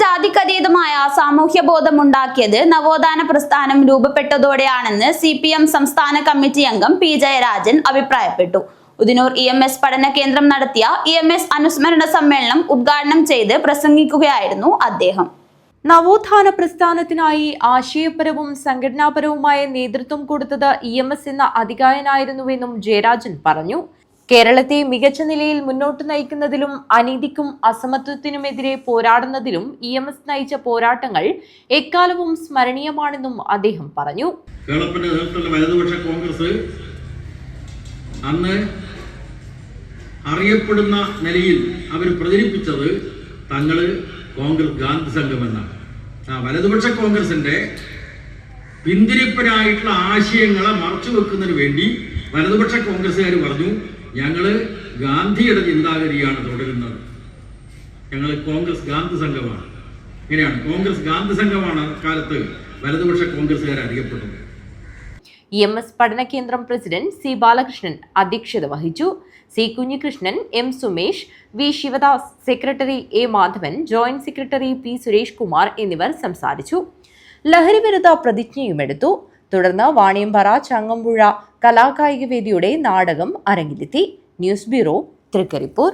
ജാതിക്കതീതമായ സാമൂഹ്യ ബോധമുണ്ടാക്കിയത് നവോത്ഥാന പ്രസ്ഥാനം രൂപപ്പെട്ടതോടെയാണെന്ന് സി പി എം സംസ്ഥാന കമ്മിറ്റി അംഗം പി ജയരാജൻ അഭിപ്രായപ്പെട്ടു. ഉദിനൂർ ഇ എം എസ് പഠന കേന്ദ്രം നടത്തിയ ഇ എം എസ് അനുസ്മരണ സമ്മേളനം ഉദ്ഘാടനം ചെയ്ത് പ്രസംഗിക്കുകയായിരുന്നു അദ്ദേഹം. നവോത്ഥാന പ്രസ്ഥാനത്തിനായി ആശയപരവും സംഘടനാപരവുമായ നേതൃത്വം കൊടുത്തത് ഇ എം എസ് എന്ന അധികായനായിരുന്നുവെന്നും ജയരാജൻ പറഞ്ഞു. കേരളത്തെ മികച്ച നിലയിൽ മുന്നോട്ട് നയിക്കുന്നതിലും അനീതിക്കും അസമത്വത്തിനുമെതിരെ പോരാടുന്നതിലും ഇ എം എസ് നയിച്ച പോരാട്ടങ്ങൾ എക്കാലവും സ്മരണീയമാണെന്നും അദ്ദേഹം പറഞ്ഞു. അന്ന് അറിയപ്പെടുന്ന നിലയിൽ അവർ പ്രചരിപ്പിച്ചത് തങ്ങൾ കോൺഗ്രസ് ഗാന്ധി സംഘം എന്നാണ്. ആ വലതുപക്ഷ കോൺഗ്രസിന്റെ പിന്തിരിപ്പനായിട്ടുള്ള ആശയങ്ങളെ മറച്ചു വെക്കുന്നതിന് വേണ്ടി വലതുപക്ഷ കോൺഗ്രസ്സുകാർ പറഞ്ഞു ഞങ്ങൾ ഗാന്ധിയുടെ ചിന്താഗതിയാണ് തുടരുന്നത്. ഞങ്ങൾ കോൺഗ്രസ് ഗാന്ധി സംഘമാണ്. ഇങ്ങനെയാണ്. കോൺഗ്രസ് ഗാന്ധി സംഘമാണ് കാലത്ത് വലതുപക്ഷ കോൺഗ്രസ്സുകാർ അറിയപ്പെട്ടത് ഇ എം എസ് പഠന കേന്ദ്രം പ്രസിഡന്റ് സി ബാലകൃഷ്ണൻ അധ്യക്ഷത വഹിച്ചു. C Kunhikrishnan M Sumesh V Sivadas secretary A Madhavan joint secretary P Suresh Kumar എന്നിവർ സംസാരിച്ചു. ലഹരിവിരുദ്ധ പ്രതിജ്ഞയുമെടുത്തു. തുടർന്ന് വാണിയമ്പറ ചങ്ങമ്പുഴ കലാകായിക വേദിയുടെ നാടകം അരങ്ങിലെത്തി ന്യൂസ് ബ്യൂറോ തൃക്കരിപ്പൂർ.